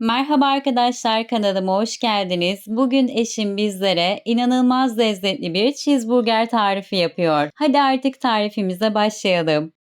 Merhaba arkadaşlar kanalıma hoş geldiniz. Bugün eşim bizlere inanılmaz lezzetli bir cheeseburger tarifi yapıyor. Hadi artık tarifimize başlayalım.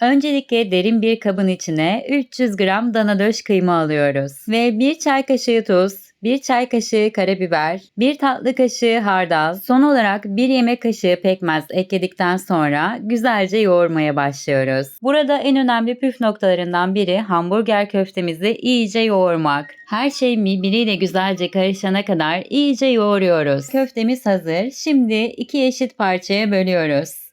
Öncelikle derin bir kabın içine 300 gram dana döş kıyma alıyoruz ve 1 çay kaşığı tuz, 1 çay kaşığı karabiber, 1 tatlı kaşığı hardal, son olarak 1 yemek kaşığı pekmez ekledikten sonra güzelce yoğurmaya başlıyoruz. Burada en önemli püf noktalarından biri hamburger köftemizi iyice yoğurmak. Her şey birbiriyle güzelce karışana kadar iyice yoğuruyoruz. Köftemiz hazır. Şimdi iki eşit parçaya bölüyoruz.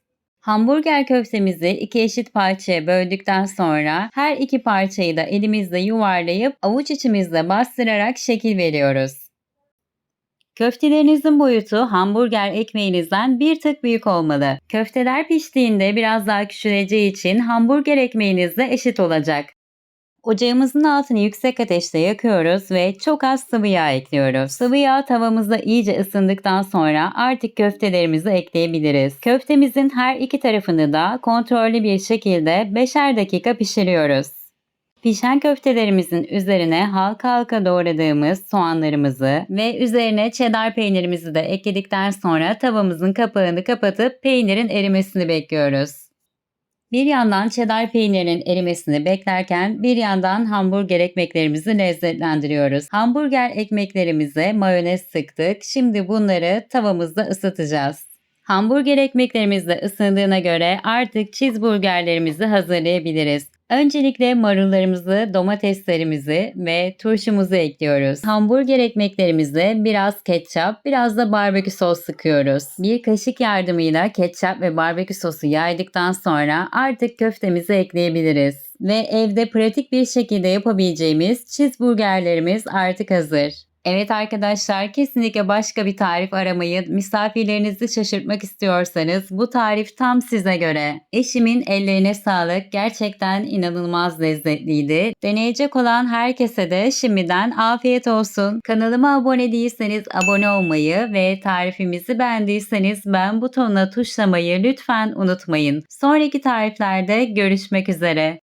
Hamburger köftemizi iki eşit parçaya böldükten sonra her iki parçayı da elimizle yuvarlayıp avuç içimizle bastırarak şekil veriyoruz. Köftelerinizin boyutu hamburger ekmeğinizden bir tık büyük olmalı. Köfteler piştiğinde biraz daha küçüleceği için hamburger ekmeğinizle eşit olacak. Ocağımızın altını yüksek ateşte yakıyoruz ve çok az sıvı yağ ekliyoruz. Sıvı yağ tavamızda iyice ısındıktan sonra artık köftelerimizi ekleyebiliriz. Köftemizin her iki tarafını da kontrollü bir şekilde 5'er dakika pişiriyoruz. Pişen köftelerimizin üzerine halka halka doğradığımız soğanlarımızı ve üzerine cheddar peynirimizi de ekledikten sonra tavamızın kapağını kapatıp peynirin erimesini bekliyoruz. Bir yandan cheddar peynirinin erimesini beklerken bir yandan hamburger ekmeklerimizi lezzetlendiriyoruz. Hamburger ekmeklerimize mayonez sıktık. Şimdi bunları tavamızda ısıtacağız. Hamburger ekmeklerimiz de ısındığına göre artık cheeseburgerlerimizi hazırlayabiliriz. Öncelikle marullarımızı, domateslerimizi ve turşumuzu ekliyoruz. Hamburger ekmeklerimize biraz ketçap, biraz da barbekü sos sıkıyoruz. Bir kaşık yardımıyla ketçap ve barbekü sosu yaydıktan sonra artık köftemizi ekleyebiliriz. Ve evde pratik bir şekilde yapabileceğimiz cheeseburgerlerimiz artık hazır. Evet arkadaşlar kesinlikle başka bir tarif aramayın. Misafirlerinizi şaşırtmak istiyorsanız bu tarif tam size göre. Eşimin ellerine sağlık. Gerçekten inanılmaz lezzetliydi. Deneyecek olan herkese de şimdiden afiyet olsun. Kanalıma abone değilseniz abone olmayı ve tarifimizi beğendiyseniz ben butonuna tuşlamayı lütfen unutmayın. Sonraki tariflerde görüşmek üzere.